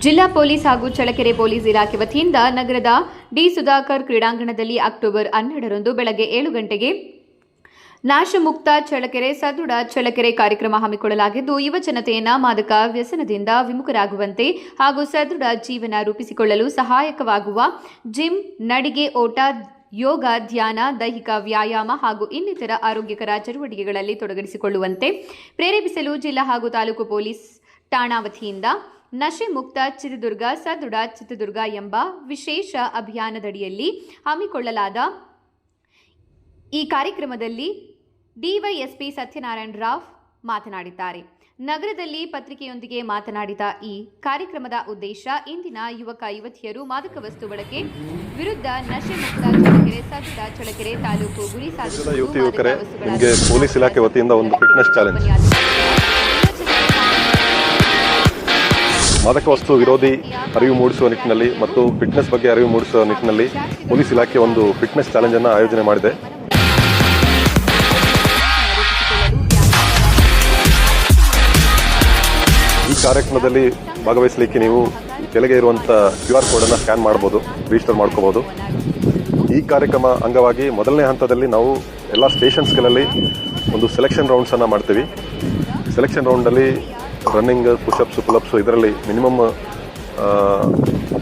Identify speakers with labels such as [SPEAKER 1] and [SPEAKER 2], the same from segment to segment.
[SPEAKER 1] ಜಿಲ್ಲಾ ಪೊಲೀಸ್ ಹಾಗೂ ಚಳಕೆರೆ ಪೊಲೀಸ್ ಇಲಾಖೆ ವತಿಯಿಂದ ನಗರದ ಡಿ ಸುಧಾಕರ್ ಕ್ರೀಡಾಂಗಣದಲ್ಲಿ ಅಕ್ಟೋಬರ್ ಹನ್ನೆರಡರಂದು ಬೆಳಗ್ಗೆ ಏಳು ಗಂಟೆಗೆ ನಾಶಮುಕ್ತ ಚಳಕೆರೆ ಸದೃಢ ಚಳಕೆರೆ ಕಾರ್ಯಕ್ರಮ ಹಮ್ಮಿಕೊಳ್ಳಲಾಗಿದ್ದು, ಯುವ ಜನತೆಯನ್ನ ಮಾದಕ ವ್ಯಸನದಿಂದ ವಿಮುಖರಾಗುವಂತೆ ಹಾಗೂ ಸದೃಢ ಜೀವನ ರೂಪಿಸಿಕೊಳ್ಳಲು ಸಹಾಯಕವಾಗುವ ಜಿಮ್, ನಡಿಗೆ, ಓಟ, ಯೋಗ, ಧ್ಯಾನ, ದೈಹಿಕ ವ್ಯಾಯಾಮ ಹಾಗೂ ಇನ್ನಿತರ ಆರೋಗ್ಯಕರ ಚಟುವಟಿಕೆಗಳಲ್ಲಿ ತೊಡಗಿಸಿಕೊಳ್ಳುವಂತೆ ಪ್ರೇರೇಪಿಸಲು ಜಿಲ್ಲಾ ಹಾಗೂ ತಾಲೂಕು ಪೊಲೀಸ್ ಠಾಣಾ ವತಿಯಿಂದ ನಶೆ ಮುಕ್ತ ಚಿತ್ರದುರ್ಗ ಸದೃಢ ಚಿತ್ರದುರ್ಗ ಎಂಬ ವಿಶೇಷ ಅಭಿಯಾನದಡಿಯಲ್ಲಿ ಹಮ್ಮಿಕೊಳ್ಳಲಾದ ಈ ಕಾರ್ಯಕ್ರಮದಲ್ಲಿ ಡಿವೈಎಸ್ಪಿ ಸತ್ಯನಾರಾಯಣ ರಾವ್ ಮಾತನಾಡಿದ್ದಾರೆ. ನಗರದಲ್ಲಿ ಪತ್ರಿಕೆಯೊಂದಿಗೆ ಮಾತನಾಡಿದ ಈ ಕಾರ್ಯಕ್ರಮದ ಉದ್ದೇಶ ಇಂದಿನ ಯುವಕ ಯುವತಿಯರು ಮಾದಕ ವಸ್ತು ಬಳಕೆ ವಿರುದ್ಧ ನಶೆ ಮುಕ್ತ ಚಳಕೆರೆ ಸದೃಢ ಚಳಕೆರೆ ತಾಲೂಕು ಗುರಿ ಸಾಧಿಸಿದ
[SPEAKER 2] ಯುವತಿ ಯುವಕರೇ
[SPEAKER 1] ಮಾದಕ ವಸ್ತುಗಳ
[SPEAKER 2] ಪೊಲೀಸ್ ಇಲಾಖೆ ವತಿಯಿಂದ ಒಂದು ಫಿಟ್ನೆಸ್ ಚಾಲೆಂಜ್ ಮಾದಕ ವಸ್ತು ವಿರೋಧಿ ಅರಿವು ಮೂಡಿಸುವ ನಿಟ್ಟಿನಲ್ಲಿ ಮತ್ತು ಫಿಟ್ನೆಸ್ ಬಗ್ಗೆ ಅರಿವು ಮೂಡಿಸುವ ನಿಟ್ಟಿನಲ್ಲಿ ಪೊಲೀಸ್ ಇಲಾಖೆ ಒಂದು ಫಿಟ್ನೆಸ್ ಚಾಲೆಂಜ್ ಅನ್ನು ಆಯೋಜನೆ ಮಾಡಿದೆ. ಈ ಕಾರ್ಯಕ್ರಮದಲ್ಲಿ ಭಾಗವಹಿಸಲಿಕ್ಕೆ ನೀವು ಕೆಳಗೆ ಇರುವಂಥ ಕ್ಯೂ ಆರ್ ಕೋಡನ್ನು ಸ್ಕ್ಯಾನ್ ಮಾಡ್ಬೋದು ರಿಜಿಸ್ಟರ್ ಮಾಡ್ಕೋಬೋದು. ಈ ಕಾರ್ಯಕ್ರಮ ಅಂಗವಾಗಿ ಮೊದಲನೇ ಹಂತದಲ್ಲಿ ನಾವು ಎಲ್ಲ ಸ್ಟೇಷನ್ಸ್ಗಳಲ್ಲಿ ಒಂದು ಸೆಲೆಕ್ಷನ್ ರೌಂಡ್ಸನ್ನು ಮಾಡ್ತೀವಿ. ಸೆಲೆಕ್ಷನ್ ರೌಂಡಲ್ಲಿ ರನ್ನಿಂಗ್ ಪುಷಪ್ಸ್ ಪುಲಪ್ಸು ಇದರಲ್ಲಿ ಮಿನಿಮಮ್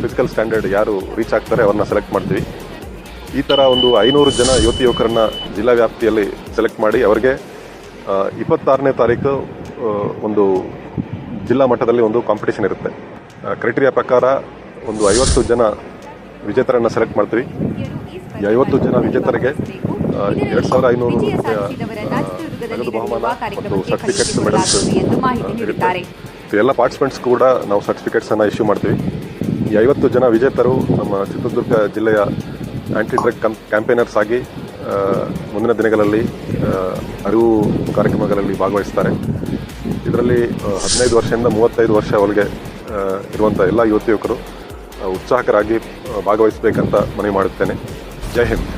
[SPEAKER 2] ಫಿಸಿಕಲ್ ಸ್ಟ್ಯಾಂಡರ್ಡ್ ಯಾರು ರೀಚ್ ಆಗ್ತಾರೆ ಅವ್ರನ್ನ ಸೆಲೆಕ್ಟ್ ಮಾಡ್ತೀವಿ. ಈ ಥರ ಒಂದು ಐನೂರು ಜನ ಯುವತಿ ಯುವಕರನ್ನ ಜಿಲ್ಲಾ ವ್ಯಾಪ್ತಿಯಲ್ಲಿ ಸೆಲೆಕ್ಟ್ ಮಾಡಿ ಅವರಿಗೆ ಇಪ್ಪತ್ತಾರನೇ ತಾರೀಕು ಒಂದು ಜಿಲ್ಲಾ ಮಟ್ಟದಲ್ಲಿ ಒಂದು ಕಾಂಪಿಟೇಷನ್ ಇರುತ್ತೆ. ಕ್ರೈಟೀರಿಯಾ ಪ್ರಕಾರ ಒಂದು ಐವತ್ತು ಜನ ವಿಜೇತರನ್ನು ಸೆಲೆಕ್ಟ್ ಮಾಡ್ತೀವಿ. ಐವತ್ತು ಜನ ವಿಜೇತರಿಗೆ ಎರಡು ಸಾವಿರ ಐನೂರು ನಗದು ಬಹುಮಾನ ಮತ್ತು ಸರ್ಟಿಫಿಕೇಟ್ಸ್ ಮೆಡಲ್ಸ್ ಎಲ್ಲ ಪಾರ್ಟಿಸಿಪೆಂಟ್ಸ್ ಕೂಡ ನಾವು ಸರ್ಟಿಫಿಕೇಟ್ಸನ್ನು ಇಶ್ಯೂ ಮಾಡ್ತೀವಿ. ಈ ಐವತ್ತು ಜನ ವಿಜೇತರು ನಮ್ಮ ಚಿತ್ರದುರ್ಗ ಜಿಲ್ಲೆಯ ಆ್ಯಂಟಿ ಡ್ರಗ್ ಕಂ ಕ್ಯಾಂಪೇನರ್ಸ್ ಆಗಿ ಮುಂದಿನ ದಿನಗಳಲ್ಲಿ ಅರಿವು ಕಾರ್ಯಕ್ರಮಗಳಲ್ಲಿ ಭಾಗವಹಿಸ್ತಾರೆ. ಇದರಲ್ಲಿ ಹದಿನೈದು ವರ್ಷದಿಂದ ಮೂವತ್ತೈದು ವರ್ಷ ಒಳಗೆ ಇರುವಂಥ ಎಲ್ಲ ಯುವತಿ ಯುವಕರು ಉತ್ಸಾಹಕರಾಗಿ ಭಾಗವಹಿಸಬೇಕಂತ ಮನವಿ ಮಾಡುತ್ತೇನೆ. ಜೈ ಹಿಂದ್.